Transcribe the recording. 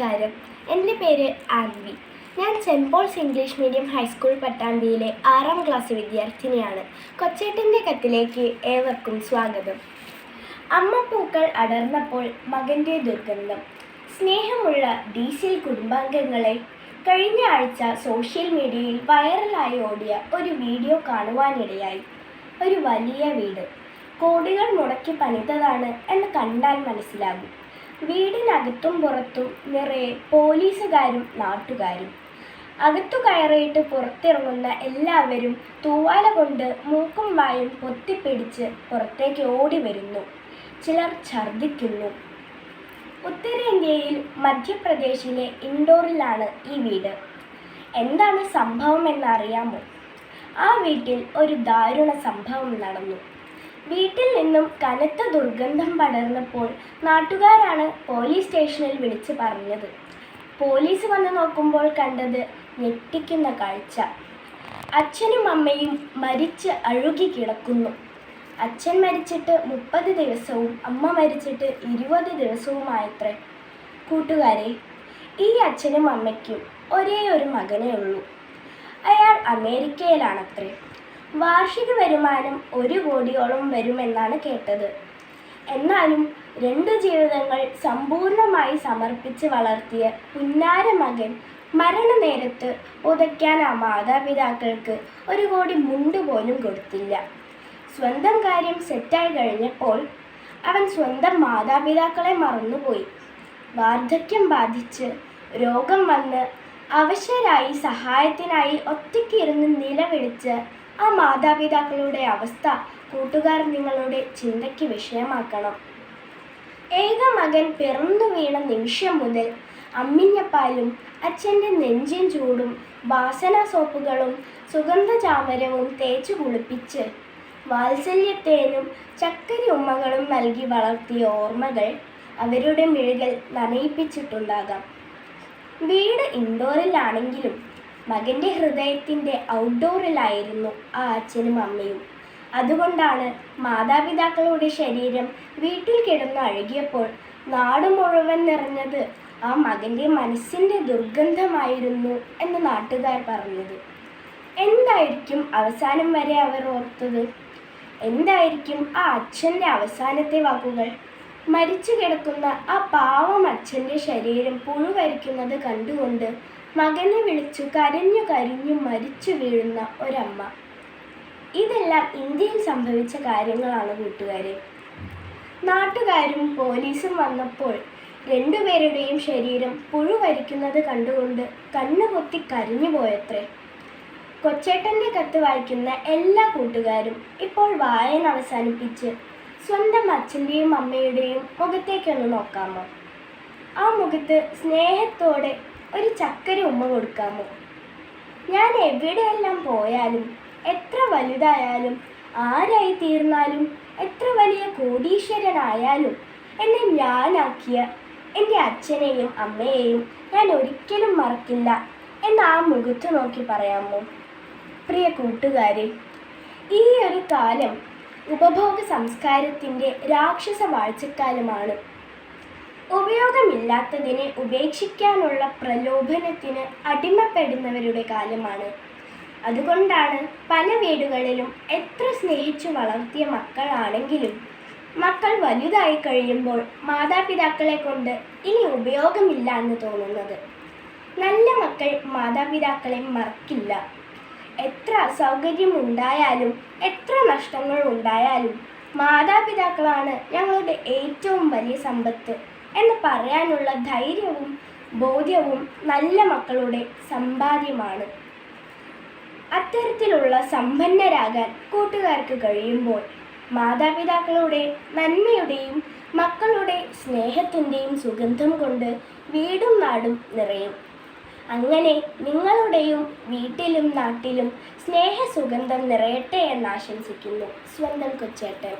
നമസ്കാരം. എന്റെ പേര് ആൻവി. ഞാൻ saint Paul's English medium high school പട്ടാമ്പിയിലെ ആറാം ക്ലാസ് വിദ്യാർത്ഥിനിയാണ്. കൊച്ചേട്ടന്റെ കത്തിലേക്ക് ഏവർക്കും സ്വാഗതം. അമ്മ പൂക്കൾ അടർന്നപ്പോൾ മകന്റെ ദുർഗന്ധം സ്നേഹമുള്ള ഡീസിൽ കുടുംബാംഗങ്ങളെ കഴിഞ്ഞ ആഴ്ച സോഷ്യൽ മീഡിയയിൽ വൈറലായി ഓടിയ ഒരു വീഡിയോ കാണുവാനിടയായി. ഒരു വലിയ വീട്. കോടികൾ മുടക്കി പണിതതാണ് എന്ന് കണ്ടാൽ മനസ്സിലാകും. വീടിനകത്തും പുറത്തും നിറയെ പോലീസുകാരും നാട്ടുകാരും. അകത്തു കയറിയിട്ട് പുറത്തിറങ്ങുന്ന എല്ലാവരും തൂവാല കൊണ്ട് മൂക്കും വായും പൊത്തിപ്പിടിച്ച് പുറത്തേക്ക് ഓടി വരുന്നു ചിലർ ഛർദിക്കുന്നു ഉത്തരേന്ത്യയിൽ മധ്യപ്രദേശിലെ ഇൻഡോറിലാണ് ഈ വീട്. എന്താണ് സംഭവം എന്നറിയാമോ? ആ വീട്ടിൽ ഒരു ദാരുണ സംഭവം നടന്നു. വീട്ടിൽ നിന്നും കനത്ത ദുർഗന്ധം പടർന്നപ്പോൾ നാട്ടുകാരാണ് പോലീസ് സ്റ്റേഷനിൽ വിളിച്ചു പറഞ്ഞത്. പോലീസ് വന്ന് നോക്കുമ്പോൾ കണ്ടത് ഞെട്ടിക്കുന്ന കാഴ്ച. അച്ഛനും അമ്മയും മരിച്ച് അഴുകി കിടക്കുന്നു. അച്ഛൻ മരിച്ചിട്ട് മുപ്പത് ദിവസവും അമ്മ മരിച്ചിട്ട് ഇരുപത് ദിവസവുമായത്രേ. കൂട്ടുകാരെ ഈ അച്ഛനും അമ്മയ്ക്കും ഒരേ ഒരു മകനേ ഉള്ളൂ. അയാൾ അമേരിക്കയിലാണത്രേ. വാർഷിക വരുമാനം ഒരു കോടിയോളം വരുമെന്നാണ് കേട്ടത്. എന്നാലും രണ്ട് ജീവിതങ്ങൾ സമ്പൂർണമായി സമർപ്പിച്ച് വളർത്തിയ പുന്നാര മകൻ മരണനേരത്ത് ഉതയ്ക്കാൻ ആ മാതാപിതാക്കൾക്ക് ഒരു കോടി മുണ്ട് പോലും കൊടുത്തില്ല. സ്വന്തം കാര്യം സെറ്റായി കഴിഞ്ഞപ്പോൾ അവൻ സ്വന്തം മാതാപിതാക്കളെ മറന്നുപോയി. വാർദ്ധക്യം ബാധിച്ച് രോഗം വന്ന് അവശരായി സഹായത്തിനായി ഒറ്റയ്ക്കിരുന്ന് നിലവിളിച്ച് ആ മാതാപിതാക്കളുടെ അവസ്ഥ കൂട്ടുകാർ നിങ്ങളുടെ ചിന്തയ്ക്ക് വിഷയമാക്കണം. ഏക മകൻ പിറന്നു വീണ നിമിഷം മുതൽ അമ്മിഞ്ഞപ്പാലും അച്ഛന്റെ നെഞ്ചിൻ ചൂടും വാസന സോപ്പുകളും സുഗന്ധചാമരവും തേച്ചു കുളിപ്പിച്ച് വാത്സല്യത്തേനും ചക്കരി ഉമ്മകളും നൽകി വളർത്തിയ ഓർമ്മകൾ അവരുടെ മിഴികൾ നനയിപ്പിച്ചിട്ടുണ്ടാകാം. വീട് ഇൻഡോറിലാണെങ്കിലും മകന്റെ ഹൃദയത്തിന്റെ ഔട്ട്ഡോറിലായിരുന്നു ആ അച്ഛനും അമ്മയും. അതുകൊണ്ടാണ് മാതാപിതാക്കളുടെ ശരീരം വീട്ടിൽ കിടന്ന് അഴുകിയപ്പോൾ നാട് മുഴുവൻ നിറഞ്ഞത് ആ മകന്റെ മനസ്സിന്റെ ദുർഗന്ധമായിരുന്നു എന്ന് നാട്ടുകാർ പറഞ്ഞത്. എന്തായിരിക്കും അവസാനം വരെ അവർ ഓർത്തത്? എന്തായിരിക്കും ആ അച്ഛന്റെ അവസാനത്തെ വാക്കുകൾ? മരിച്ചു കിടക്കുന്ന ആ പാവം അച്ഛന്റെ ശരീരം പുഴുവരിക്കുന്നത് കണ്ടുകൊണ്ട് മകനെ വിളിച്ചു കരഞ്ഞു കരഞ്ഞു മരിച്ചു വീഴുന്ന ഒരമ്മ. ഇതെല്ലാം ഇന്ത്യയിൽ സംഭവിച്ച കാര്യങ്ങളാണ് കൂട്ടുകാരെ. നാട്ടുകാരും പോലീസും വന്നപ്പോൾ രണ്ടുപേരുടെയും ശരീരം പുഴുവരിക്കുന്നത് കണ്ടുകൊണ്ട് കണ്ണുപൊത്തി കരഞ്ഞു പോയത്രേ. കൊച്ചേട്ടന്റെ കത്ത് വായിക്കുന്ന എല്ലാ കൂട്ടുകാരും ഇപ്പോൾ വായന അവസാനിപ്പിച്ച് സ്വന്തം അച്ഛന്റെയും അമ്മയുടെയും മുഖത്തേക്കൊന്ന് നോക്കാമോ? ആ മുഖത്ത് സ്നേഹത്തോടെ ഒരു ചക്കര ഉമ്മ കൊടുക്കാമോ? ഞാൻ എവിടെയെല്ലാം പോയാലും എത്ര വലുതായാലും ആരായി തീർന്നാലും എത്ര വലിയ കോടീശ്വരനായാലും എന്നെ ഞാനാക്കിയ എന്റെ അച്ഛനെയും അമ്മയെയും ഞാൻ ഒരിക്കലും മറക്കില്ല എന്ന് ആ മുഖത്ത് നോക്കി പറയാമോ? പ്രിയ കൂട്ടുകാരെ ഈ ഒരു കാലം ഉപഭോഗ സംസ്കാരത്തിന്റെ രാക്ഷസ വാഴ്ചക്കാലമാണ്. ഉപയോഗമില്ലാത്തതിനെ ഉപേക്ഷിക്കാനുള്ള പ്രലോഭനത്തിന് അടിമപ്പെടുന്നവരുടെ കാലമാണ്. അതുകൊണ്ടാണ് പല വീടുകളിലും എത്ര സ്നേഹിച്ചു വളർത്തിയ മക്കളാണെങ്കിലും മക്കൾ വലുതായി കഴിയുമ്പോൾ മാതാപിതാക്കളെ കൊണ്ട് ഇനി ഉപയോഗമില്ല എന്ന് തോന്നുന്നത്. നല്ല മക്കൾ മാതാപിതാക്കളെ മറക്കില്ല. എത്ര അസൗകര്യം ഉണ്ടായാലും എത്ര നഷ്ടങ്ങൾ ഉണ്ടായാലും മാതാപിതാക്കളാണ് ഞങ്ങളുടെ ഏറ്റവും വലിയ സമ്പത്ത്. എന്ന് പറയാനുള്ള ധൈര്യവും ബോധ്യവും നല്ല മക്കളുടെ സമ്പാദ്യമാണ്. അത്തരത്തിലുള്ള സമ്പന്നരാകാൻ കൂട്ടുകാർക്ക് കഴിയുമ്പോൾ മാതാപിതാക്കളുടെ നന്മയുടെയും മക്കളുടെ സ്നേഹത്തിന്റെയും സുഗന്ധം കൊണ്ട് വീടും നാടും നിറയും. അങ്ങനെ നിങ്ങളുടെയും വീട്ടിലും നാട്ടിലും സ്നേഹസുഗന്ധം നിറയട്ടെ എന്ന് ആശംസിക്കുന്നു സ്വന്തം കൊച്ചേട്ടൻ.